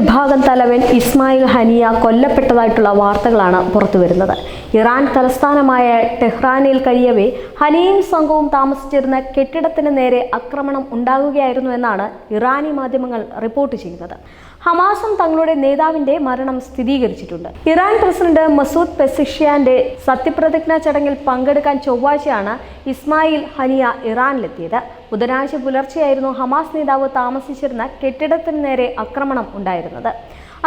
Job. വിഭാഗം തലവൻ ഇസ്മായിൽ ഹനിയ കൊല്ലപ്പെട്ടതായിട്ടുള്ള വാർത്തകളാണ് പുറത്തുവരുന്നത്. ഇറാൻ തലസ്ഥാനമായ ടെഹ്റാനിൽ കഴിയവേ ഹനിയും സംഘവും താമസിച്ചിരുന്ന കെട്ടിടത്തിന് നേരെ ആക്രമണം ഉണ്ടാകുകയായിരുന്നു എന്നാണ് ഇറാനി മാധ്യമങ്ങൾ റിപ്പോർട്ട് ചെയ്യുന്നത്. ഹമാസും തങ്ങളുടെ നേതാവിന്റെ മരണം സ്ഥിരീകരിച്ചിട്ടുണ്ട്. ഇറാൻ പ്രസിഡന്റ് മസൂദ് പെസിഷ്യാന്റെ സത്യപ്രതിജ്ഞാ ചടങ്ങിൽ പങ്കെടുക്കാൻ ചൊവ്വാഴ്ചയാണ് ഇസ്മായിൽ ഹനിയ ഇറാനിലെത്തിയത്. ബുധനാഴ്ച പുലർച്ചെയായിരുന്നു ഹമാസ് നേതാവ് താമസിച്ചിരുന്ന കെട്ടിടത്തിന് നേരെ ആക്രമണം ഉണ്ടായിരുന്നത്.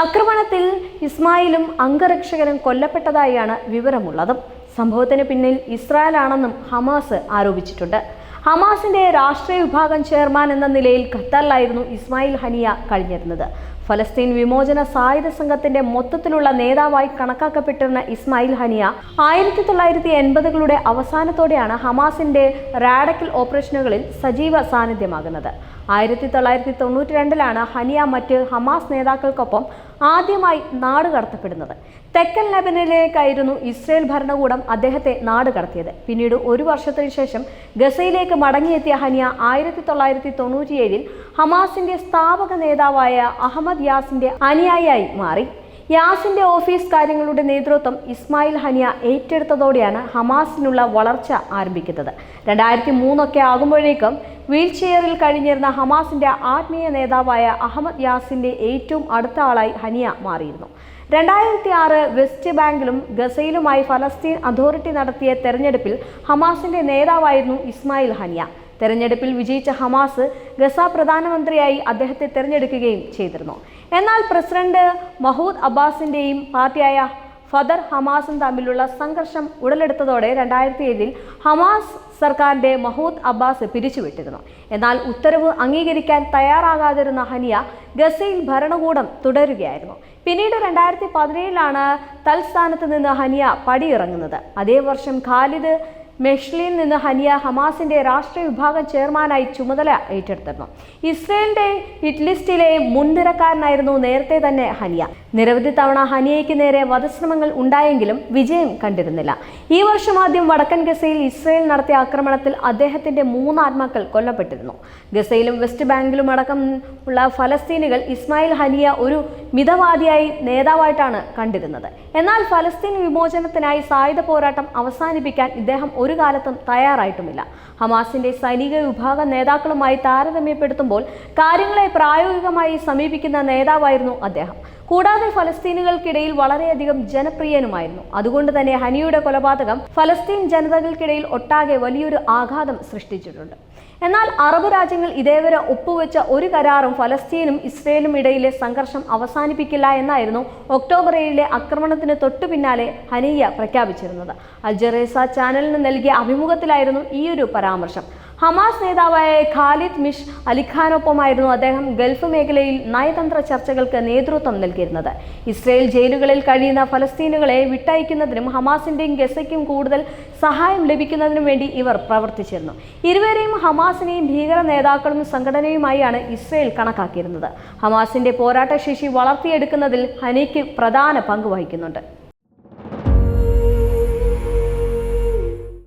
ആക്രമണത്തിൽ ഇസ്മായിലും അംഗരക്ഷകനും കൊല്ലപ്പെട്ടതായാണ് വിവരമുള്ളതും. സംഭവത്തിന് പിന്നിൽ ഇസ്രായേൽ ആണെന്നും ഹമാസ് ആരോപിച്ചിട്ടുണ്ട്. ഹമാസിന്റെ രാഷ്ട്രീയ വിഭാഗം ചെയർമാൻ എന്ന നിലയിൽ ഖത്തറിലായിരുന്നു ഇസ്മായിൽ ഹനിയ കഴിഞ്ഞിരുന്നത്. ഫലസ്തീൻ വിമോചന സായുധ സംഘത്തിന്റെ മൊത്തത്തിലുള്ള നേതാവായി കണക്കാക്കപ്പെട്ടിരുന്ന ഇസ്മായിൽ ഹനിയ ആയിരത്തി തൊള്ളായിരത്തി എൺപതുകളുടെ അവസാനത്തോടെയാണ് ഹമാസിന്റെ റാഡക്കൽ ഓപ്പറേഷനുകളിൽ സജീവ സാന്നിധ്യമാകുന്നത്. ആയിരത്തി തൊള്ളായിരത്തി തൊണ്ണൂറ്റി രണ്ടിലാണ് ഹനിയ മറ്റ് ഹമാസ് നേതാക്കൾക്കൊപ്പം ആദ്യമായി നാട് കടത്തപ്പെടുന്നത്. തെക്കൻ ലബനിലേക്കായിരുന്നു ഇസ്രയേൽ ഭരണകൂടം അദ്ദേഹത്തെ നാട് കടത്തിയത്. പിന്നീട് ഒരു വർഷത്തിനു ശേഷം ഗസയിലേക്ക് മടങ്ങിയെത്തിയ ഹനിയ ആയിരത്തി തൊള്ളായിരത്തി തൊണ്ണൂറ്റിയേഴിൽ ഹമാസിന്റെ സ്ഥാപക നേതാവായ അഹമ്മദ് യാസിന്റെ അനുയായിയായി മാറി. യാസിന്റെ ഓഫീസ് കാര്യങ്ങളുടെ നേതൃത്വം ഇസ്മായിൽ ഹനിയ ഏറ്റെടുത്തതോടെയാണ് ഹമാസിനുള്ള വളർച്ച ആരംഭിക്കുന്നത്. രണ്ടായിരത്തി മൂന്നൊക്കെ ആകുമ്പോഴേക്കും വീൽ ചെയറിൽ കഴിഞ്ഞിരുന്ന ഹമാസിന്റെ ആത്മീയ നേതാവായ അഹമ്മദ് യാസിന്റെ ഏറ്റവും അടുത്ത ആളായി ഹനിയ മാറിയിരുന്നു. രണ്ടായിരത്തി ആറ് വെസ്റ്റ് ബാങ്കിലും ഗസയിലുമായി ഫലസ്തീൻ അതോറിറ്റി നടത്തിയ തെരഞ്ഞെടുപ്പിൽ ഹമാസിന്റെ നേതാവായിരുന്നു ഇസ്മായിൽ ഹനിയ. തെരഞ്ഞെടുപ്പിൽ വിജയിച്ച ഹമാസ് ഗസ പ്രധാനമന്ത്രിയായി അദ്ദേഹത്തെ തെരഞ്ഞെടുക്കുകയും ചെയ്തിരുന്നു. എന്നാൽ പ്രസിഡന്റ് മഹൂദ് അബ്ബാസിന്റെയും പാർട്ടിയായ ഫദർ ഹമാസും തമ്മിലുള്ള സംഘർഷം ഉടലെടുത്തതോടെ രണ്ടായിരത്തി ഏഴിൽ ഹമാസ് സർക്കാരിന്റെ മഹൂദ് അബ്ബാസ് പിരിച്ചുവിട്ടിരുന്നു. എന്നാൽ ഉത്തരവ് അംഗീകരിക്കാൻ തയ്യാറാകാതിരുന്ന ഹനിയ ഗസയിൽ ഭരണകൂടം തുടരുകയായിരുന്നു. പിന്നീട് രണ്ടായിരത്തി പതിനേഴിലാണ് തൽസ്ഥാനത്ത് നിന്ന് ഹനിയ പടിയിറങ്ങുന്നത്. അതേ വർഷം ഖാലിദ് മെഷ്ലിയിൽ നിന്ന് ഹനിയ ഹമാസിന്റെ രാഷ്ട്രീയ വിഭാഗം ചെയർമാനായി ചുമതല ഏറ്റെടുത്തിരുന്നു. ഇസ്രയേലിന്റെ ഹിറ്റ് ലിസ്റ്റിലെ മുൻനിരക്കാരനായിരുന്നു നേരത്തെ തന്നെ ഹനിയ. നിരവധി തവണ ഹനിയയ്ക്ക് നേരെ വധശ്രമങ്ങൾ ഉണ്ടായെങ്കിലും വിജയം കണ്ടിരുന്നില്ല. ഈ വർഷം ആദ്യം വടക്കൻ ഗസയിൽ ഇസ്രയേൽ നടത്തിയ ആക്രമണത്തിൽ അദ്ദേഹത്തിന്റെ മൂന്ന് ആത്മാക്കൾ കൊല്ലപ്പെട്ടിരുന്നു. ഗസയിലും വെസ്റ്റ് ബാങ്കിലും അടക്കം ഉള്ള ഫലസ്തീനുകൾ ഇസ്മായിൽ ഹനിയ ഒരു മിതവാദിയായി നേതാവായിട്ടാണ് കണ്ടിരുന്നത്. എന്നാൽ ഫലസ്തീൻ വിമോചനത്തിനായി സായുധ പോരാട്ടം അവസാനിപ്പിക്കാൻ ഇദ്ദേഹം ഒരു കാലത്തും തയ്യാറായിട്ടുമില്ല. ഹമാസിന്റെ സൈനിക വിഭാഗ നേതാക്കളുമായി താരതമ്യപ്പെടുത്തുമ്പോൾ കാര്യങ്ങളെ പ്രായോഗികമായി സമീപിക്കുന്ന നേതാവായിരുന്നു അദ്ദേഹം. കൂടാതെ ഫലസ്തീനുകൾക്കിടയിൽ വളരെയധികം ജനപ്രിയനുമായിരുന്നു. അതുകൊണ്ട് തന്നെ ഹനിയുടെ കൊലപാതകം ഫലസ്തീൻ ജനതകൾക്കിടയിൽ ഒട്ടാകെ വലിയൊരു ആഘാതം സൃഷ്ടിച്ചിട്ടുണ്ട്. എന്നാൽ അറബ് രാജ്യങ്ങൾ ഇതേവരെ ഒപ്പുവെച്ച ഒരു കരാറും ഫലസ്തീനും ഇസ്രയേലും ഇടയിലെ സംഘർഷം അവസാനിപ്പിക്കില്ല എന്നായിരുന്നു ഒക്ടോബർ ഏഴിലെ ആക്രമണത്തിന് തൊട്ടു പിന്നാലെ ഹനിയ പ്രഖ്യാപിച്ചിരുന്നത്. അൽജറേസ ചാനലിന് നൽകിയ അഭിമുഖത്തിലായിരുന്നു ഒരു പരാമർശം. ഹമാസ് നേതാവായ ഖാലിദ് മിഷ് അലിഖാനൊപ്പമായിരുന്നു അദ്ദേഹം ഗൾഫ് മേഖലയിൽ നയതന്ത്ര ചർച്ചകൾക്ക് നേതൃത്വം നൽകിയിരുന്നത്. ഇസ്രയേൽ ജയിലുകളിൽ കഴിയുന്ന ഫലസ്തീനുകളെ വിട്ടയക്കുന്നതിനും ഹമാസിന്റെയും ഗസയ്ക്കും കൂടുതൽ സഹായം ലഭിക്കുന്നതിനും വേണ്ടി ഇവർ പ്രവർത്തിച്ചിരുന്നു. ഇരുവരെയും ഹമാസിനെയും ഭീകര നേതാക്കളും സംഘടനയുമായാണ് ഇസ്രയേൽ കണക്കാക്കിയിരുന്നത്. ഹമാസിന്റെ പോരാട്ടശേഷി വളർത്തിയെടുക്കുന്നതിൽ ഹനിക്ക് പ്രധാന പങ്ക് വഹിക്കുന്നുണ്ട്.